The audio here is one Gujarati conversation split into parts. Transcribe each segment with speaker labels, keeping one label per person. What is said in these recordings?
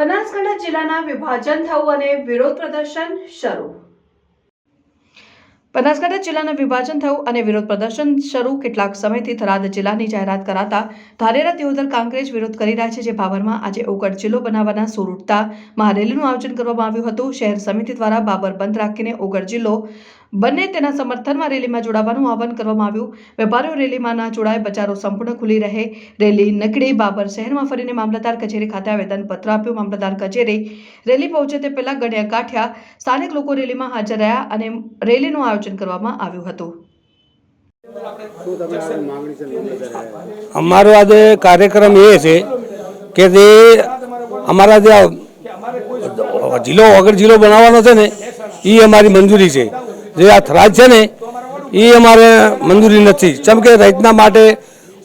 Speaker 1: બનાસકાંઠા જિલ્લાના વિભાજન થવું અને વિરોધ પ્રદર્શન શરૂ. બનાસકાંઠા જિલ્લાનું વિભાજન થયું અને વિરોધ પ્રદર્શન શરૂ કેટલાક સમયથી થરાદ જિલ્લાની જાહેરાત કરાતા ધારેરા દિયોદર કાંકરેજ વિરોધ કરી રહ્યા છે, જે બાબરમાં આજે ઓગળ જિલ્લો બનાવવાના સૂર ઉઠતા મહારેલીનું આયોજન કરવામાં આવ્યું હતું. શહેર સમિતિ દ્વારા બાબર બંધ રાખીને ઓગળ જિલ્લો બંને તેના સમર્થનમાં રેલીમાં જોડાવાનું આહવાન કરવામાં આવ્યું. વેપારીઓ રેલીમાં ના જોડાય બજારો સંપૂર્ણ ખુલ્લી રહે. રેલી નકડી બાબર શહેરમાં ફરીને મામલતદાર કચેરી ખાતે આવેદનપત્ર આપ્યું મામલતદાર કચેરી. રેલી પહોંચે તે પહેલા ગણ્યા ગાંઠ્યા. સ્થાનિક લોકો રેલીમાં હાજર રહ્યા અને રેલીનું આયોજન કરવામાં આવ્યું હતું.
Speaker 2: અમારો આજે કાર્યક્રમ એ છે કે જે અમારા જે જિલ્લો વગર જિલ્લો બનાવવાનો છે ને એ અમારી મંજૂરી છે. જે આ થરાદ છે ને એ અમારે મંજૂરી નથી. ચમ કે રચના માટે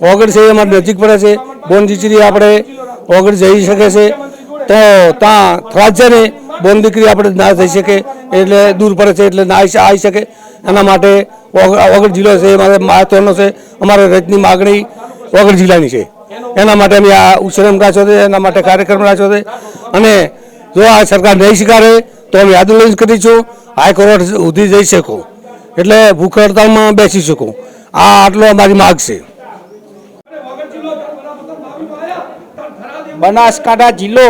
Speaker 2: ઓગળ છે એ અમારે નજીક પડે છે. બોનદીકરી આપણે ઓગળ જઈ શકે છે. તો ત્યાં થરાદ છે ને, બોન દીકરી આપણે ના થઈ શકે, એટલે દૂર પડે છે, એટલે ના આવી શકે. એના માટે ઓગળ જિલ્લો છે એ મારે મહત્વનો છે, અમારે રજની માગણી ઓગળ જિલ્લાની છે. એના માટે અમે આ ઉછેરમ રાખ્યો છે, એના માટે કાર્યક્રમ રાખ્યો છે. અને જો આ સરકાર નહીં સ્વીકારે તો અમે આંદોલન કરીશું હાઈકોર્ટ સુધી જઈ શકો. એટલે ભૂખ હડતાલમાં બેસી શકો. આ આટલો અમારી માગ છે.
Speaker 3: બનાસકાંઠા જિલ્લો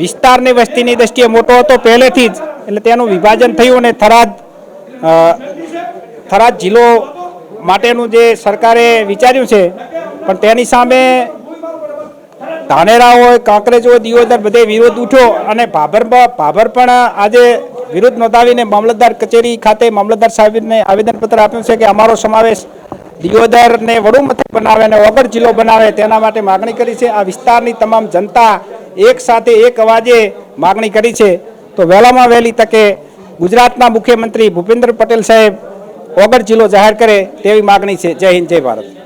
Speaker 3: વિસ્તારની વસ્તીની દ્રષ્ટિએ મોટો હતો પહેલેથી જ. એટલે તેનું વિભાજન થયું અને થરાદ થરાદ જિલ્લો માટેનું જે સરકારે વિચાર્યું છે, પણ તેની સામે ધાનેરા હોય કાંકરેજ હોય દિયોદર બધે વિરોધ ઉઠ્યો અને ભાભર ભાભર પણ આજે વિરોધ નોંધાવીને મામલતદાર કચેરી ખાતે મામલતદાર સાહેબને આવેદનપત્ર આપ્યું છે કે અમારો સમાવેશ દિયોદરને વડુ મથક બનાવે અને વગર જિલ્લો બનાવે તેના માટે માગણી કરી છે. આ વિસ્તારની તમામ જનતા એક સાથે એક અવાજે માગણી કરી છે. તો વહેલામાં વહેલી તકે ગુજરાતના મુખ્યમંત્રી ભૂપેન્દ્ર પટેલ સાહેબ વગર જિલ્લો જાહેર કરે તેવી માગણી છે. જય હિન્દ, જય ભારત.